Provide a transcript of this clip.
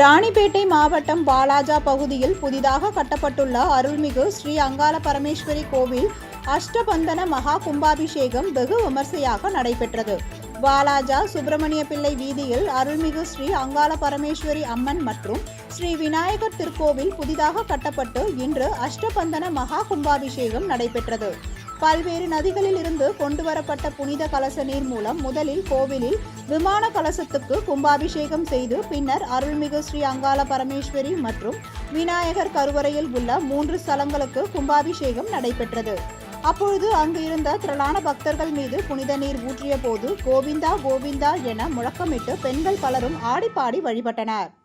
ராணிப்பேட்டை மாவட்டம் பாலாஜா பகுதியில் புதிதாக கட்டப்பட்டுள்ள அருள்மிகு ஸ்ரீ அங்காள பரமேஸ்வரி கோவில் அஷ்டபந்தன மகா கும்பாபிஷேகம் வெகு விமர்சையாக நடைபெற்றது. பாலாஜா சுப்பிரமணிய பிள்ளை வீதியில் அருள்மிகு ஸ்ரீ அங்காள பரமேஸ்வரி அம்மன் மற்றும் ஸ்ரீ விநாயகர் திருக்கோவில் புதிதாக கட்டப்பட்டு இன்று அஷ்டபந்தன மகா கும்பாபிஷேகம் நடைபெற்றது. பல்வேறு நதிகளில் இருந்து கொண்டு வரப்பட்ட புனித கலச நீர் மூலம் முதலில் கோவிலில் விமான கலசத்துக்கு கும்பாபிஷேகம் செய்து பின்னர் அருள்மிகு ஸ்ரீ அங்காள பரமேஸ்வரி மற்றும் விநாயகர் கருவறையில் உள்ள மூன்று ஸ்தலங்களுக்கு கும்பாபிஷேகம் நடைபெற்றது. அப்பொழுது அங்கு இருந்த திரளான பக்தர்கள் மீது புனித நீர் ஊற்றிய போது கோவிந்தா கோவிந்தா என முழக்கமிட்டு பெண்கள் பலரும் ஆடிப்பாடி வழிபட்டனர்.